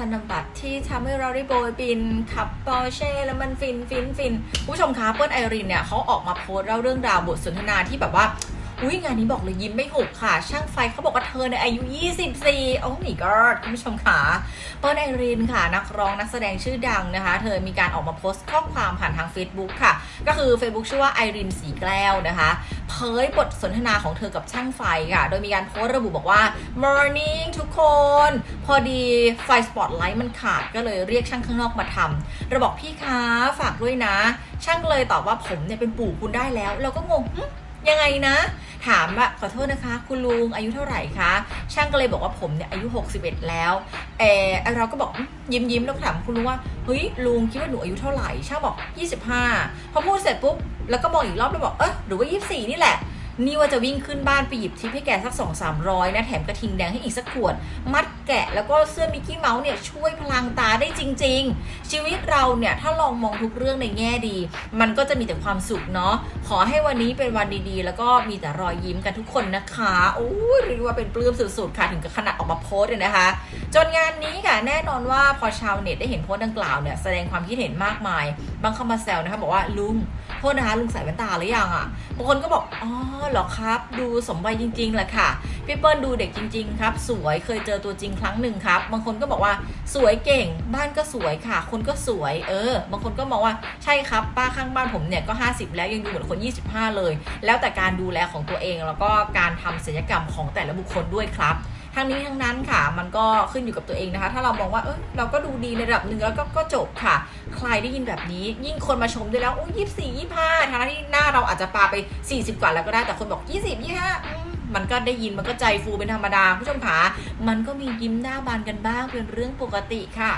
ธนบัตรที่ทำให้เราได้โบยบิน ขับปอร์เช่แล้วมันฟินฟินฟินผู้ชมคะเปิ้ลไอรินเนี่ยเขาออกมาโพสต์เล่าเรื่องราวบทสนทนาที่แบบว่าอุ้ยงานนี้บอกเลยยิ้มไม่หุบค่ะ ช่างไฟเขาบอกว่าเธอในอายุ 24 โอ้ my god คุณผู้ชมค่ะเปิ้ลไอรินค่ะ นักร้องนักแสดงชื่อดังนะคะ เธอมีการออกมาโพสต์ข้อความผ่านทาง Facebook ค่ะ ก็คือ Facebook ชื่อว่าไอรินสีแก้วนะคะ เผยบทสนทนาของเธอกับช่างไฟค่ะ โดยมีการโพสต์ระบุบอกว่า morning ทุกคน พอดีไฟสปอตไลท์มันขาดก็เลยเรียกช่างข้างนอกมาทำเราบอกพี่คะฝากด้วยนะ ช่างเลยตอบว่าผมเนี่ยเป็นปู่คุณได้แล้ว เราก็งงยังไงนะ ถามว่าขอโทษนะคะ คุณลุงอายุเท่าไหร่คะ ช่างก็เลยบอกว่าผมเนี่ยอายุ 61 แล้วเออเราก็บอกยิ้มยิ้มแล้วถามคุณลุงว่าเฮ้ยลุงคิดว่าหนูอายุเท่าไหร่ ช่างบอก 25 พอพูดเสร็จปุ๊บ แล้วก็มองอีกรอบแล้วบอกเออหรือว่ายี่สี่นี่แหละ นี่ว่าจะวิ่งขึ้นบ้านไปหยิบทิปให้แกสักสองสามร้อยนะแถมกระทิงแดงให้อีกสักขวด มัด แกะ แล้วก็เสื้อมิกกี้เมาส์เนี่ยช่วยพลังตาได้จริง ๆ ชีวิตเราเนี่ยถ้าลองมองทุกเรื่องในแง่ดี มันก็จะมีแต่ความสุขเนาะขอให้วันนี้เป็นวันดีๆ แล้วก็มีแต่รอยยิ้มกันทุกคนนะคะโอ้ยเรียกว่าเป็นปลื้มสุดๆค่ะถึงกับขนาดออกมาโพสเลยนะคะ จนงานนี้ค่ะแน่นอนว่าพอชาวเน็ตได้เห็นโพสต์ดังกล่าวเนี่ยแสดงความคิดเห็นมากมายบางเข้ามาแซวนะคะบอกว่าลุงโทษนะคะลุงใส่แว่นตาหรือยังอะบางคนก็บอกอ๋อเหรอครับ ดูสมวัยจริงๆแหละค่ะ พี่เปิ้ลดูเด็กจริง ๆ ครับ สวยเคยเจอตัวจริงครั้งหนึ่งครับ บางคนก็บอกว่าสวยเก่ง บ้านก็สวยค่ะ คนก็สวย เออ บางคนก็มองว่าใช่ครับ ป้าข้างบ้านผมเนี่ยก็ 50 แล้วยังดูเหมือนคน 25 เลย แล้วแต่การดูแลของตัวเองแล้วก็การทำศัลยกรรมของแต่ละบุคคลด้วยครับ ทั้งนี้ทั้งนั้นค่ะ มันก็ขึ้นอยู่กับตัวเองนะคะ ถ้าเรามองว่าเออเราก็ดูดีในระดับหนึ่งแล้วก็ก็จบค่ะ ใครได้ยินแบบนี้ ยิ่งคนมาชมด้วยแล้วโอ้ยี่สี่ยี่ห้าทางที่หน้าเราอาจจะปาไป 40 กว่าแล้วก็ได้แต่คนบอก 20 25มันก็ได้ยินมันก็ใจฟูเป็นธรรมดาผู้ชมขา มันก็มียิ้มหน้าบานกันบ้างเป็นเรื่องปกติค่ะ